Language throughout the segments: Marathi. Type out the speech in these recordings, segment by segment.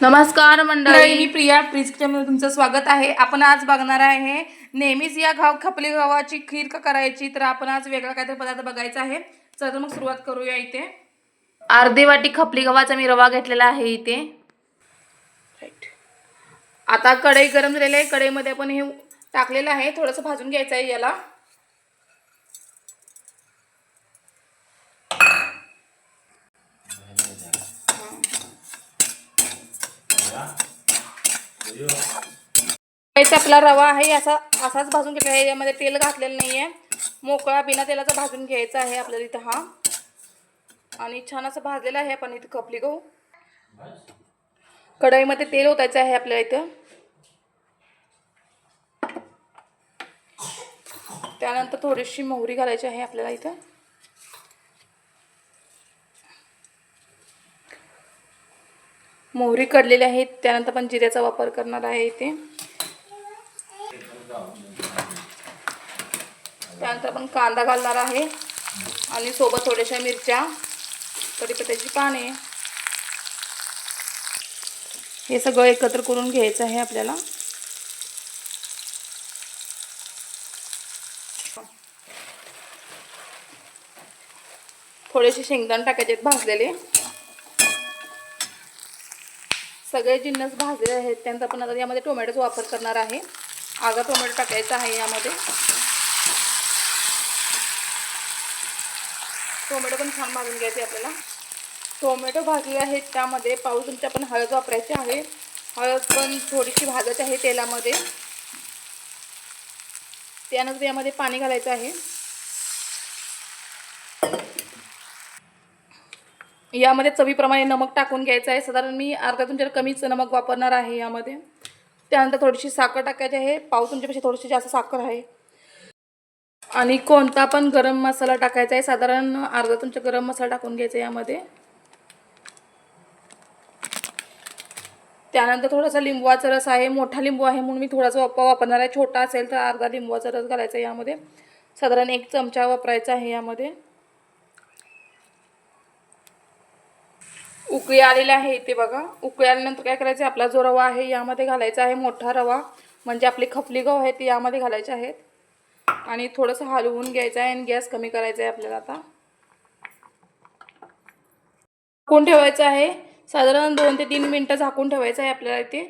नमस्कार मंडळी. मी प्रिया प्रिस्क्रिप्शनमध्ये तुमचं स्वागत आहे. आपण आज बघणार आहे नेहमीच या घाव खपली गव्हाची खीर का करायची तर आपण आज वेगळा काहीतरी पदार्थ बघायचा आहे. चला तर मग सुरुवात करूया इथे. अर्धी वाटी खपली गव्हाचा मी रवा घेतलेला आहे इथे. आता कढई गरम झालेली आहे. कढईमध्ये आपण हे टाकलेलं आहे. थोडंसं भाजून घ्यायचं आहे याला. आपला रवा आहे असा असाच भाजून घेतला आहे. यामध्ये तेल घातलेलं नाही आहे मोकळा बिना तेलाचा भाजून घ्यायचा आहे आपल्याला इथं हा. आणि छान असं भाजलेलं आहे आपण इथं खपली गहू. कढईमध्ये तेल ओतायचं आहे आपल्याला इथं. त्यानंतर थोडीशी मोहरी घालायची आहे आपल्याला इथं. मोहरी कडलेली आहे. त्यानंतर पण जिऱ्याचा वापर करणार आहे इथे. त्यानंतर आपण कांदा घालणार आहे. आणि सोबत थोड्याशा मिरच्या कढीपत्त्याची पाने. हे सगळं एकत्र करून घ्यायचं आहे आपल्याला. थोडेसे शेंगदाण टाकायचे आहेत भाजलेले. सगळे जिन्नस भाजले आहेत त्यांचा आपण आता यामध्ये टोमॅटोचा वापर करणार आहे. आगा टोमॅटो टाकायचा आहे यामध्ये. टोमॅटो पण छान भाजून घ्यायचे आपल्याला. टोमॅटो भाजले आहेत त्यामध्ये पाऊस पण हळद वापरायची आहे. हळद पण थोडीशी भाजायची आहे तेलामध्ये. त्यानंतर यामध्ये पाणी घालायचं आहे. यामध्ये चवीप्रमाणे नमक टाकून घ्यायचं आहे. साधारण मी अर्धा तुमच्या कमीच नमक वापरणार आहे यामध्ये. त्यानंतर थोडीशी साखर टाकायची आहे. पाव तुमच्यापेक्षा थोडीशी जास्त साखर आहे. आणि कोणता पण गरम मसाला टाकायचा आहे. साधारण अर्धा तुमचा गरम मसाला टाकून घ्यायचा यामध्ये. त्यानंतर थोडासा लिंबवाचा रस आहे. मोठा लिंबू आहे म्हणून मी थोडासा वापर वापरणार आहे. छोटा असेल तर अर्धा लिंबवाचा रस घालायचा यामध्ये. साधारण एक चमचा वापरायचा आहे यामध्ये. उकळी आलेली आहे इथे बघा. उकळी आल्यानंतर काय करायचं? आहे आपला जो रवा आहे यामध्ये घालायचा आहे मोठा रवा. म्हणजे आपली खपली गहू आहे ती यामध्ये घालायचे आहेत आणि थोडंसं हलवून घ्यायचं आहे आणि गॅस कमी करायचा आहे आपल्याला आता. झाकून ठेवायचं आहे. साधारण दोन ते तीन मिनटं झाकून ठेवायचं आहे आपल्याला इथे.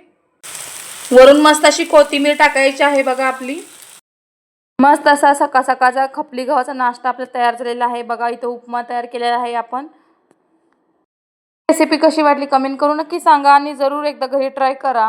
वरून मस्त अशी कोथिंबीर टाकायची आहे बघा आपली. मस्त असा सकाळ सकाळचा खपली गव्हाचा नाश्ता आपला तयार झालेला आहे. बघा इथं उपमा तयार केलेला आहे आपण. रेसिपी कशी वाटली कमेंट करून नक्की सांगा आणि जरूर एकदा घरी ट्राय करा.